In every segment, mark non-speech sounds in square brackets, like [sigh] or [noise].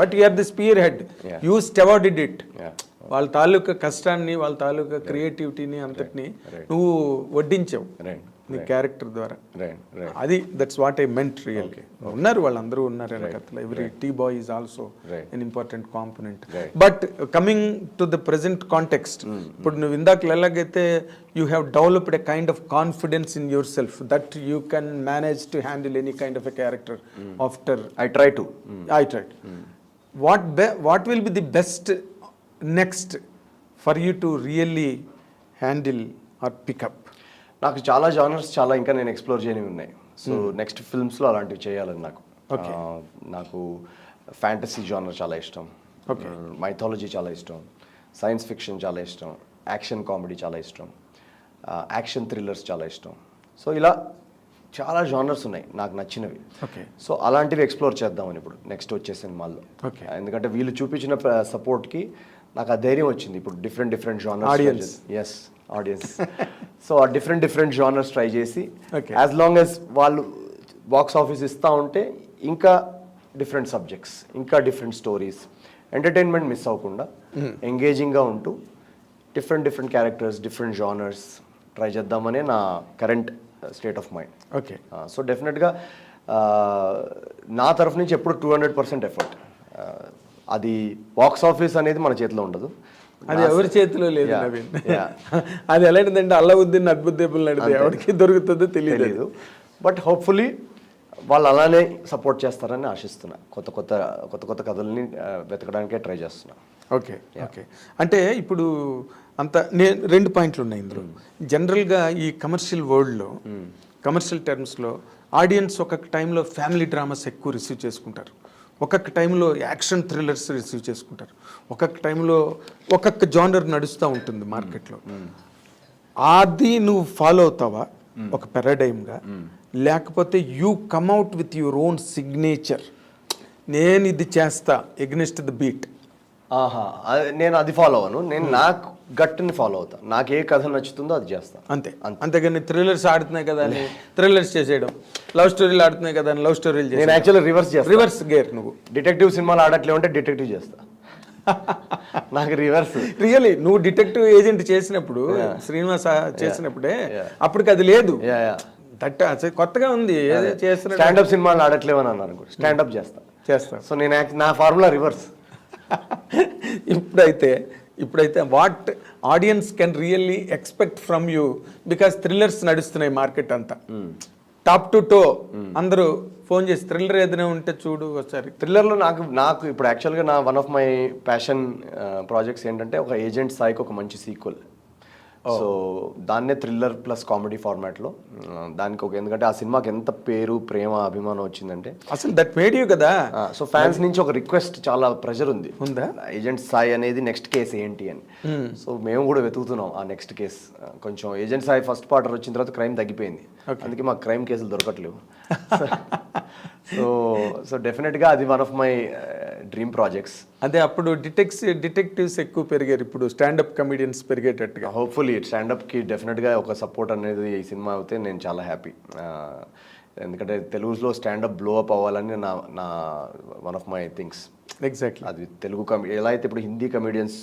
But you're the spearhead. You stewarded it. వాళ్ళ తాలూకా కష్టాన్ని వాళ్ళ తాలూకా క్రియేటివిటీని అంతటిని. నువ్వు వడ్డించావు నీ క్యారెక్టర్ ద్వారా. అది that's what I meant real ఉన్నారు వాళ్ళందరూ ఉన్నారు వెనకత్ల. Every tea boy is also. An important component. But coming to the present context ఇప్పుడు నువ్వు ఇందాక ఎలాగైతే you have developed a kind of confidence in yourself that you can manage to handle any kind of a character after I try to I tried what be what will be the best next for you to really handle or pickup నాకు చాలా genres చాలా ఇంకా నేను explore చేయనివి ఉన్నాయి. So next ఫిల్మ్స్లో అలాంటివి చేయాలని నాకు. నాకు ఫ్యాంటసీ జానర్ చాలా ఇష్టం. మైథాలజీ చాలా ఇష్టం. సైన్స్ ఫిక్షన్ చాలా ఇష్టం. యాక్షన్ కామెడీ చాలా ఇష్టం. యాక్షన్ థ్రిల్లర్స్ చాలా ఇష్టం. సో ఇలా చాలా జానర్స్ ఉన్నాయి నాకు నచ్చినవి. ఓకే. సో అలాంటివి ఎక్స్ప్లోర్ చేద్దామని ఇప్పుడు నెక్స్ట్ వచ్చే సినిమాల్లో. Okay. ఎందుకంటే వీళ్ళు చూపించిన సపోర్ట్కి నాకు ఆ ధైర్యం వచ్చింది. ఇప్పుడు different different genres Audience. Yes audience [laughs] so ఆ డిఫరెంట్ డిఫరెంట్ జానర్స్ ట్రై చేసి. యాజ్ లాంగ్ యాజ్ వాళ్ళు బాక్స్ ఆఫీస్ ఇస్తూ ఉంటే ఇంకా డిఫరెంట్ సబ్జెక్ట్స్ ఇంకా డిఫరెంట్ స్టోరీస్ ఎంటర్టైన్మెంట్ మిస్ అవ్వకుండా ఎంగేజింగ్గా ఉంటూ different different characters different genres try చేద్దామనే నా current state of mind okay so డెఫినెట్గా నా తరఫు నుంచి ఎప్పుడు టూ హండ్రెడ్ పర్సెంట్ ఎఫర్ట్ అది బాక్స్ ఆఫీస్ అనేది మన చేతిలో ఉండదు. అది ఎవరి చేతిలో లేదు నవీన్. yeah. [laughs] అది ఎలాంటిదంటే అల్లవుద్దీన్ అద్భుతేపులు నడితే ఎవరికి దొరుకుతుందో తెలియదు బట్ హోప్ఫుల్లీ వాళ్ళు అలానే సపోర్ట్ చేస్తారని ఆశిస్తున్నా. కొత్త కొత్త కొత్త కొత్త కథల్ని ఆ, వెతకడానికే ట్రై చేస్తున్నా. ఓకే ఓకే అంటే ఇప్పుడు అంత నేను రెండు పాయింట్లు ఉన్నాయి ఇందులో. జనరల్గా ఈ కమర్షియల్ వరల్డ్లో కమర్షియల్ టర్మ్స్లో ఆడియన్స్ ఒక్కొక్క టైంలో ఫ్యామిలీ డ్రామాస్ ఎక్కువ రిసీవ్ చేసుకుంటారు. ఒక్కొక్క టైంలో యాక్షన్ థ్రిల్లర్స్ రిసీవ్ చేసుకుంటారు. ఒక్కొక్క టైంలో ఒక్కొక్క జానర్ నడుస్తూ ఉంటుంది మార్కెట్లో. అది నువ్వు ఫాలో అవుతావా? ఒక పెరాడైమ్గా. లేకపోతే you come up with your own signature. నేను ఇది చేస్తా ఎగ్నెస్ట్ ద బీట్. ఆహా నేను అది ఫాలో అవ్వను. నేను నాకు గట్టుని ఫాలో అవుతా. నాకు ఏ కథ నచ్చుతుందో అది చేస్తా. అంతే. అంతేగాని థ్రిల్లర్స్ ఆడుతున్నాయి కదా అని థ్రిల్లర్స్ చేసేయడం లవ్ స్టోరీలు ఆడుతున్నాయి కదా అని లవ్ స్టోరీలు నేను యాక్చువల్లీ రివర్స్ చేస్తా. రివర్స్ గేర్ నువ్వు. డిటెక్టివ్ సినిమాలు ఆడట్లే ఉంటే డిటెక్టివ్ చేస్తా. [laughs] నాకు రివర్స్ రియలీ నువ్వు డిటెక్టివ్ ఏజెంట్ చేసినప్పుడు శ్రీనివాస చేసినప్పుడే అప్పటికి అది లేదు. దట్ కొత్తగా ఉంది. చేస్తున్నా స్టాండప్ సినిమాలు ఆడట్లేవని అన్నారు స్టాండప్ చేస్తా. చేస్తా. సో నేను నా ఫార్ములా రివర్స్ [laughs] ఇప్పుడైతే ఇప్పుడైతే what audience can really expect from you because thrillers నడుస్తున్నాయి మార్కెట్ అంతా. టాప్ టు టో అందరూ ఫోన్ చేసి థ్రిల్లర్ ఏదైనా ఉంటే చూడు ఒకసారి. థ్రిల్లర్లో నాకు నాకు ఇప్పుడు యాక్చువల్గా నా one of my passion projects ఏంటంటే ఒక ఏజెంట్ స్థాయికి ఒక మంచి సీక్వెల్ సో దాన్నే థ్రిల్లర్ ప్లస్ కామెడీ ఫార్మాట్లో. దానికి ఒక ఎందుకంటే ఆ సినిమాకి ఎంత పేరు ప్రేమ అభిమానం వచ్చిందంటే. అసలు దట్ మేడ్ యూ కదా? సో ఫ్యాన్స్ నుంచి ఒక రిక్వెస్ట్ చాలా ప్రెషర్ ఉంది. ఉందా? ఏజెంట్ సాయి అనేది నెక్స్ట్ కేసు ఏంటి అని. సో మేము కూడా వెతుకుతున్నాం ఆ నెక్స్ట్ కేసు. కొంచెం ఏజెంట్ సాయి ఫస్ట్ పార్టర్ వచ్చిన తర్వాత క్రైమ్ తగ్గిపోయింది. అందుకే మాకు క్రైమ్ కేసులు దొరకట్లేవు. [laughs] సో సో డెఫినెట్గా అది one of my dream projects అదే అప్పుడు డిటెక్స్ డిటెక్టివ్స్ ఎక్కువ పెరిగారు. ఇప్పుడు స్టాండప్ కమెడియన్స్ పెరిగేటట్టుగా. హోప్ఫుల్లీ స్టాండప్కి డెఫినెట్గా ఒక సపోర్ట్ అనేది ఈ సినిమా అయితే నేను చాలా హ్యాపీ ఎందుకంటే తెలుగులో స్టాండప్ బ్లో అప్ అవ్వాలని నా నా one of my things exactly అది తెలుగు కమి ఎలా అయితే ఇప్పుడు Hindi comedians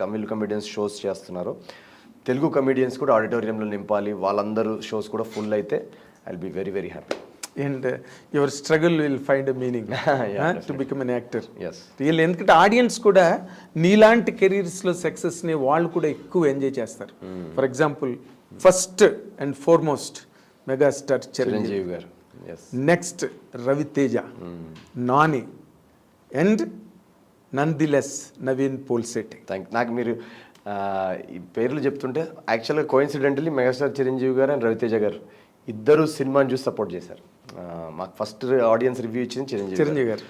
Tamil comedians shows చేస్తున్నారో తెలుగు కమెడియన్స్ కూడా ఆడిటోరియంలో నింపాలి. వాళ్ళందరూ షోస్ కూడా ఫుల్ అయితే I be very very happy and your struggle will find a meaning to become an actor as real ఎందుకంటే ఆడియన్స్ కూడా నీలాంటి కెరీర్స్లో సక్సెస్ని వాళ్ళు కూడా ఎక్కువ ఎంజాయ్ చేస్తారు. For example first and foremost megastar Chiranjeevi గారు. నెక్స్ట్ రవితేజ నాని అండ్ నందిలెస్ నవీన్ పోల్సెట్టి థ్యాంక్ నాకు మీరు ఈ పేర్లు చెప్తుంటే యాక్చువల్గా కోయిన్సిడెంటలీ మెగాస్టార్ చిరంజీవి గారు అండ్ రవితేజ గారు ఇద్దరు సినిమాని చూసి సపోర్ట్ చేశారు. మాకు ఫస్ట్ ఆడియన్స్ రివ్యూ ఇచ్చింది చిరంజీవి చిరంజీవి గారు.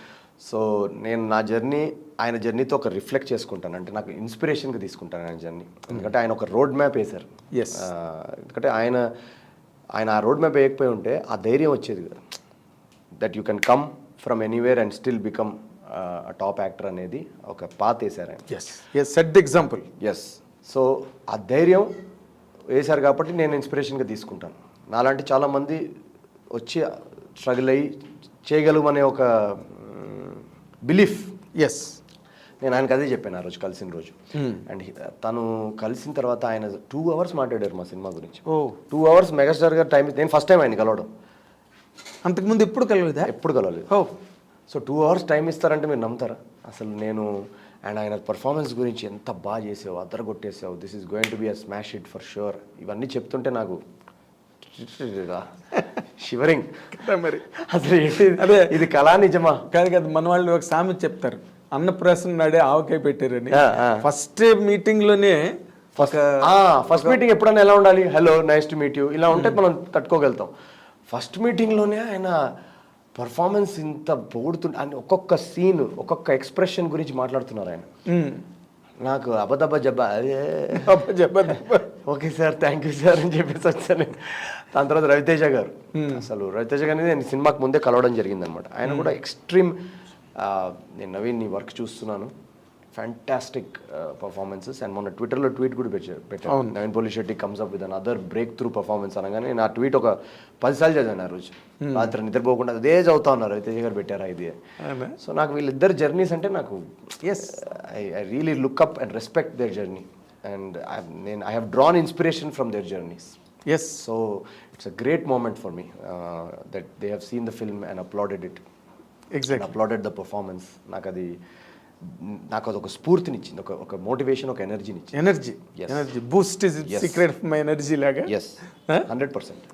సో నేను నా జర్నీ ఆయన జర్నీతో ఒక రిఫ్లెక్ట్ చేసుకుంటాను. అంటే నాకు ఇన్స్పిరేషన్గా తీసుకుంటాను ఆయన జర్నీ. ఎందుకంటే ఆయన ఒక రోడ్ మ్యాప్ వేశారు. ఆ, ఎందుకంటే ఆయన ఆయన ఆ రోడ్ మ్యాప్ వేయకపోయి ఉంటే ఆ ధైర్యం వచ్చేది కదా. That you can come from anywhere and still become top actor అనేది ఒక పాత్ వేశారు ఆయన. Yes yes set example yes so ఆ ధైర్యం వేశారు కాబట్టి నేను ఇన్స్పిరేషన్గా తీసుకుంటాను. నాలాంటి చాలామంది వచ్చి స్ట్రగుల్ అయ్యి చేయగలమనే ఒక బిలీఫ్ ఎస్ నేను ఆయనకు అదే చెప్పాను ఆ రోజు కలిసిన రోజు. అండ్ తను కలిసిన తర్వాత ఆయన టూ అవర్స్ మాట్లాడారు మా సినిమా గురించి. ఓ టూ అవర్స్ మెగాస్టార్ గారు టైం నేను ఫస్ట్ టైం ఆయన కలవడం. అంతకుముందు ఎప్పుడు కలవలేదా? ఎప్పుడు కలవలేదు. ఓ సో టూ అవర్స్ టైం ఇస్తారంటే మీరు నమ్ముతారా? అసలు నేను అండ్ ఆయన పర్ఫార్మెన్స్ గురించి ఎంత బాగా చేసావు అద్దరు కొట్టేసావు this is going to be a smash it for sure ఇవన్నీ చెప్తుంటే నాకు షివరింగ్ మరి? అసలు ఏంటి? అదే. ఇది కళా నిజమా? కాదు కాదు మన వాళ్ళు ఒక సామెత చెప్తారు. అన్నప్రాసన నాడే ఆవకాయ పెట్టారని. ఫస్ట్ మీటింగ్లోనే ఫస్ట్ ఫస్ట్ మీటింగ్ ఎప్పుడైనా ఎలా ఉండాలి? Hello nice to meet you ఇలా ఉంటే మనం తట్టుకోగలుగుతాం. ఫస్ట్ మీటింగ్లోనే ఆయన పర్ఫార్మెన్స్ ఇంత అని ఒక్కొక్క సీన్ ఒక్కొక్క ఎక్స్ప్రెషన్ గురించి మాట్లాడుతున్నారు ఆయన. ఉమ్. నాకు అబద్ధబ్బ జబ్బా. అదే చెప్పండి okay sir thank you sir అని చెప్పేసి వచ్చాను. దాని తర్వాత రవితేజ గారు. అసలు రవితేజ గారిని నేను సినిమాకి ముందే కలవడం జరిగింది అనమాట ఆయన కూడా ఎక్స్ట్రీమ్ నేను నవీన్ నీ వర్క్ చూస్తున్నాను. ఫ్యాంటాస్టిక్ పర్ఫార్మెన్సెస్ అండ్ మొన్న ట్విట్టర్లో ట్వీట్ కూడా పెట్టారు పెట్టారు. Naveen Polishetty comes up with another breakthrough performance అనగానే నా ట్వీట్ ఒక పదిసార్లు చదివాను ఆ రోజు. రాత్రి నిద్రపోకుండా అదే చదువుతా ఉన్నారు రవితేజ గారు పెట్టారా ఇది? సో నాకు వీళ్ళిద్దరు జర్నీస్ అంటే నాకు yes I I really look up and respect their journey and నేను I have drawn inspiration from their journeys yes so it's a great moment for me that they have seen the film and applauded it exact applauded the performance నాకు అది నాకు అది ఒక స్ఫూర్తినిచ్చింది ఒక ఒక motivation ఒక ఎనర్జీని ఇచ్చింది energy. Energy boost is. Secret my energy లాగా? Yes hundred percent